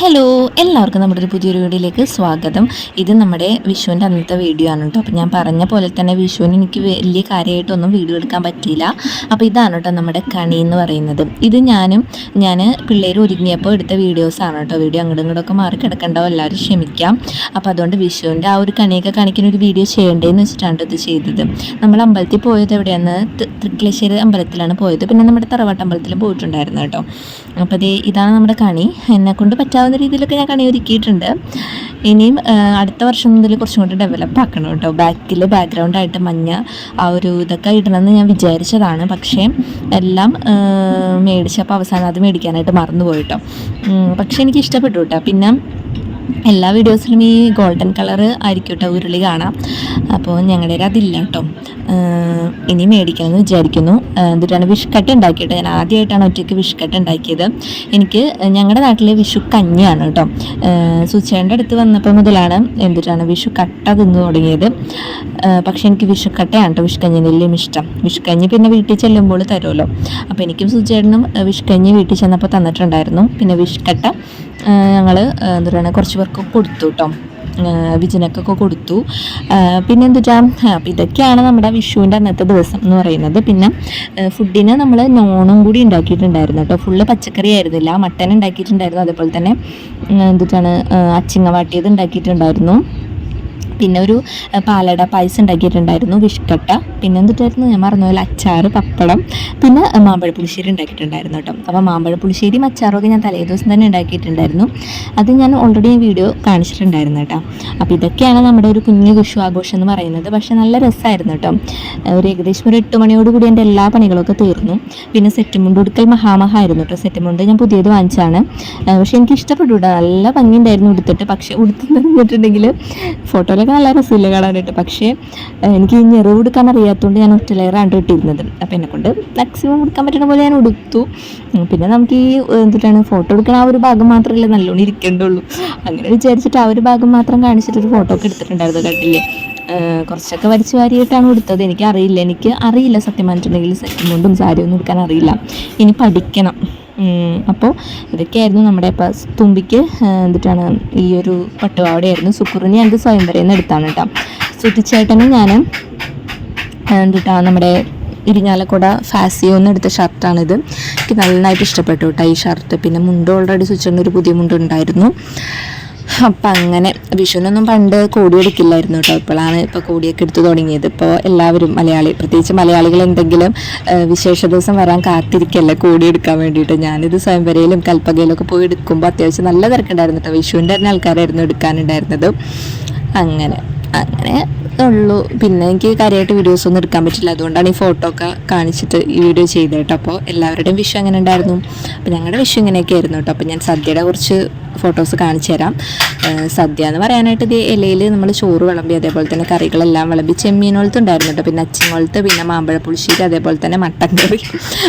Hello എല്ലാവർക്കും നമ്മുടെ ഒരു പുതിയൊരു വീഡിയോയിലേക്ക് സ്വാഗതം. ഇത് നമ്മുടെ വിഷുവിന്റെ അന്നത്തെ വീഡിയോ ആണ് കേട്ടോ. അപ്പോൾ ഞാൻ പറഞ്ഞ പോലെ തന്നെ വിഷുവിന് എനിക്ക് വലിയ കാര്യമായിട്ടൊന്നും വീഡിയോ എടുക്കാൻ പറ്റിയില്ല. അപ്പോൾ ഇതാണ് കേട്ടോ നമ്മുടെ കണി എന്ന് പറയുന്നത്. ഇത് ഞാനും ഞാൻ പിള്ളേർ ഒരുങ്ങിയപ്പോൾ എടുത്ത വീഡിയോസാണ് കേട്ടോ. വീഡിയോ അങ്ങോട്ടും ഇങ്ങോട്ടൊക്കെ മാറി കിടക്കണ്ടാവും എല്ലാവരും ക്ഷമിക്കാം. അപ്പോൾ അതുകൊണ്ട് വിഷുവിന്റെ ആ ഒരു കണിയൊക്കെ കാണിക്കുന്ന ഒരു വീഡിയോ ചെയ്യേണ്ടതെന്ന് വെച്ചിട്ടാണ് ഇത് ചെയ്തത്. നമ്മൾ അമ്പലത്തിൽ പോയത് എവിടെയാണ് തൃക്കലേശ്ശേരി അമ്പലത്തിലാണ് പോയത്. പിന്നെ നമ്മുടെ തറവാട്ട് പോയിട്ടുണ്ടായിരുന്നു കേട്ടോ. അപ്പോൾ ഇതാണ് നമ്മുടെ കണി. എന്നെ കൊണ്ട് പറ്റാവുന്ന രീതിയിലൊക്കെ ഞാൻ കണി ഒരുക്കിയിട്ടുണ്ട് ഇനിയും അടുത്ത വർഷം മുതൽ കുറച്ചും കൂടി ഡെവലപ്പ് ആക്കണം കേട്ടോ ബാക്കിൽ ബാക്ക്ഗ്രൗണ്ടായിട്ട് മഞ്ഞ ആ ഒരു ഇതൊക്കെ ഇടണമെന്ന് ഞാൻ വിചാരിച്ചതാണ്. പക്ഷേ എല്ലാം മേടിച്ചപ്പോൾ അവസാനം അത് മേടിക്കാനായിട്ട് മറന്നു പോയിട്ടോ പക്ഷേ എനിക്ക് ഇഷ്ടപ്പെട്ടു കേട്ടോ പിന്നെ എല്ലാ വീഡിയോസിലും ഈ ഗോൾഡൻ കളർ ആയിരിക്കും കേട്ടോ ഉരുളി കാണാം. അപ്പോൾ ഞങ്ങളുടെ കയ്യിൽ അതില്ല കേട്ടോ. ഇനി മേടിക്കണമെന്ന് വിചാരിക്കുന്നു. എന്നിട്ടാണ് വിഷുക്കട്ട് ഉണ്ടാക്കിയിട്ട് ഞാൻ ആദ്യമായിട്ടാണ് ഒറ്റയ്ക്ക് വിഷുക്കട്ട് ഉണ്ടാക്കിയത്. എനിക്ക് ഞങ്ങളുടെ നാട്ടിലെ വിഷു കഞ്ഞിയാണ് കേട്ടോ. സുച്ചേന്റെ അടുത്ത് വന്നപ്പോൾ മുതലാണ് എന്തിട്ടാണ് വിഷു കട്ട തിന്നു തുടങ്ങിയത്. പക്ഷേ എനിക്ക് വിഷുക്കട്ടയാണ് കേട്ടോ. വിഷുക്കഞ്ഞിനെല്ലാം ഇഷ്ടം. വിഷുക്കഞ്ഞി പിന്നെ വീട്ടിൽ ചെല്ലുമ്പോൾ തരുമല്ലോ. അപ്പോൾ എനിക്കും സുച്ചേട്ടനും വിഷുക്കഞ്ഞി വീട്ടിൽ ചെന്നപ്പോൾ തന്നിട്ടുണ്ടായിരുന്നു. പിന്നെ വിഷുക്കട്ട ഞങ്ങൾ എന്താ പറയുക കുറച്ച് പേർക്ക് കൊടുത്തു കേട്ടോ വിജനക്കൊക്കെ കൊടുത്തു. പിന്നെ എന്തുട്ടാ? അപ്പം ഇതൊക്കെയാണ് നമ്മുടെ വിഷുവിന്റെ അന്നത്തെ ദിവസം എന്ന് പറയുന്നത്. പിന്നെ ഫുഡിന് നമ്മൾ നോണും കൂടി ഉണ്ടാക്കിയിട്ടുണ്ടായിരുന്നു കേട്ടോ ഫുള്ള് പച്ചക്കറി ആയിരുന്നില്ല. മട്ടൻ ഉണ്ടാക്കിയിട്ടുണ്ടായിരുന്നു. അതേപോലെ തന്നെ എന്താ എന്തുട്ടാണ് അച്ചിങ്ങ വാട്ടിയത് ഉണ്ടാക്കിയിട്ടുണ്ടായിരുന്നു. പിന്നെ ഒരു പാലട പായസം ഉണ്ടാക്കിയിട്ടുണ്ടായിരുന്നു വിഷ്കട്ട. പിന്നെ എന്തിട്ടായിരുന്നു? ഞാൻ മറന്നുപോലെ അച്ചാറ് പപ്പടം പിന്നെ മാമ്പഴ പുളിശ്ശേരി ഉണ്ടാക്കിയിട്ടുണ്ടായിരുന്നു കേട്ടോ. അപ്പോൾ മാമ്പഴ പുളിശ്ശേരിയും അച്ചാറും ഒക്കെ ഞാൻ തലേ ദിവസം തന്നെ ഉണ്ടാക്കിയിട്ടുണ്ടായിരുന്നു. അത് ഞാൻ ഓൾറെഡി വീഡിയോ കാണിച്ചിട്ടുണ്ടായിരുന്നു കേട്ടോ. അപ്പോൾ ഇതൊക്കെയാണ് നമ്മുടെ ഒരു കുഞ്ഞു വിഷു ആഘോഷം എന്ന് പറയുന്നത്. പക്ഷെ നല്ല രസമായിരുന്നു കേട്ടോ. ഒരു ഏകദേശം ഒരു എട്ട് മണിയോട് കൂടി എന്റെ എല്ലാ പണികളൊക്കെ തീർന്നു. പിന്നെ സെറ്റ് മുണ്ട് ഉടുക്കൽ മഹാമഹായിരുന്നു കേട്ടോ. സെറ്റ് മുണ്ട് ഞാൻ പുതിയത് വാങ്ങിച്ചാണ് പക്ഷെ എനിക്ക് ഇഷ്ടപ്പെട്ടു കേട്ടോ. നല്ല ഭംഗിയുണ്ടായിരുന്നു ഉടുത്തിട്ട്. പക്ഷെ ഉടുത്തെന്ന് പറഞ്ഞിട്ടുണ്ടെങ്കിൽ ഫോട്ടോയിലൊക്കെ നല്ല രസമില്ല കാണാനായിട്ട്. പക്ഷേ എനിക്ക് ഞെറിവ് ഉടുക്കാൻ അറിയാത്തതുകൊണ്ട് ഞാൻ ഒറ്റ ലെയറാണ് ഇട്ടിരുന്നത്. അപ്പോൾ എന്നെക്കൊണ്ട് മാക്സിമം ഉടുക്കാൻ പറ്റുന്ന പോലെ ഞാൻ ഉടുത്തു. പിന്നെ നമുക്ക് ഈ എന്തിട്ടാണ് ഫോട്ടോ എടുക്കണ ആ ഒരു ഭാഗം മാത്രമല്ലേ നല്ലോണം ഇരിക്കേണ്ടുള്ളൂ. അങ്ങനെ വിചാരിച്ചിട്ട് ആ ഒരു ഭാഗം മാത്രം കാണിച്ചിട്ട് ഒരു ഫോട്ടോ ഒക്കെ എടുത്തിട്ടുണ്ടായിരുന്നു കണ്ടില്ലേ? കുറച്ചൊക്കെ വരച്ച് വാരിയിട്ടാണ് കൊടുത്തത് എനിക്ക് അറിയില്ല എനിക്ക് അറിയില്ല സത്യം പറഞ്ഞിട്ടുണ്ടെങ്കിൽ സെറ്റും കൊണ്ടും സാരി ഒന്നും എടുക്കാൻ അറിയില്ല. ഇനി പഠിക്കണം. അപ്പോൾ ഇതൊക്കെയായിരുന്നു നമ്മുടെ ഇപ്പം തുമ്പിക്ക് എന്നിട്ടാണ് ഈ ഒരു പട്ടുപാവടയായിരുന്നു. സുക്കുറിന് ഞാനത് സ്വയംവരയിൽ നിന്ന് എടുത്താണ് കേട്ടോ. സുതിച്ചേട്ടന് ഞാൻ എന്നിട്ടാ നമ്മുടെ ഇരിഞ്ഞാലക്കുട ഫാസിയോന്ന് എടുത്ത ഷർട്ടാണിത് എനിക്ക് നന്നായിട്ട് ഇഷ്ടപ്പെട്ടു കേട്ടോ ഈ ഷർട്ട് പിന്നെ മുണ്ട് ഓൾറെഡി സ്വിച്ചിന്റെ ഒരു പുതിയ മുണ്ട് ഉണ്ടായിരുന്നു. അപ്പം അങ്ങനെ വിഷുവിനൊന്നും പണ്ട് കോടിയെടുക്കില്ലായിരുന്നു കേട്ടോ ഇപ്പോഴാണ് ഇപ്പോൾ കോടിയൊക്കെ എടുത്തു തുടങ്ങിയത്. ഇപ്പോൾ എല്ലാവരും മലയാളി പ്രത്യേകിച്ച് മലയാളികൾ എന്തെങ്കിലും വിശേഷ ദിവസം വരാൻ കാത്തിരിക്കല്ലേ കോടിയെടുക്കാൻ വേണ്ടിയിട്ട്. ഞാനിത് സ്വയംവരയിലും കൽപ്പകയിലൊക്കെ പോയി എടുക്കുമ്പോൾ അത്യാവശ്യം നല്ല തിരക്കുണ്ടായിരുന്നു കേട്ടോ വിഷുവിന്റെ തന്നെ ആൾക്കാരായിരുന്നു എടുക്കാനുണ്ടായിരുന്നത്. അങ്ങനെ അങ്ങനെ ഉള്ളൂ. പിന്നെ എനിക്ക് കാര്യമായിട്ട് വീഡിയോസ് ഒന്നും എടുക്കാൻ പറ്റില്ല. അതുകൊണ്ടാണ് ഈ ഫോട്ടോ ഒക്കെ കാണിച്ചിട്ട് ഈ വീഡിയോ ചെയ്തത് കേട്ടോ അപ്പോൾ എല്ലാവരുടെയും വിഷു അങ്ങനെ ഉണ്ടായിരുന്നു? അപ്പോൾ ഞങ്ങളുടെ വിഷു ഇങ്ങനെയൊക്കെ ആയിരുന്നു കേട്ടോ അപ്പോൾ ഞാൻ സദ്യയുടെ കുറച്ച് ഫോട്ടോസ് കാണിച്ചു തരാം. സദ്യ എന്ന് പറയാനായിട്ട് ഇത് ഇലയിൽ നമ്മൾ ചോറ് വിളമ്പി അതേപോലെ തന്നെ കറികളെല്ലാം വിളമ്പി. ചെമ്മീനോളത്ത് ഉണ്ടായിരുന്നു കേട്ടോ. പിന്നെ അച്ചിങ്ങോളത്ത് പിന്നെ മാമ്പഴ പുളിശ്ശേരി അതേപോലെ തന്നെ മട്ടൻ കറി.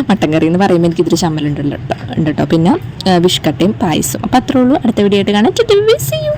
മട്ടൻ കറി എന്ന് പറയുമ്പോൾ എനിക്ക് ചമ്മലുണ്ടല്ലോ കേട്ടോ ഉണ്ട് കേട്ടോ. പിന്നെ വിഷ്കട്ടയും പായസം അപ്പോൾ അത്രേ ഉള്ളൂ. അടുത്ത വീഡിയോ ആയിട്ട് കാണാം. C U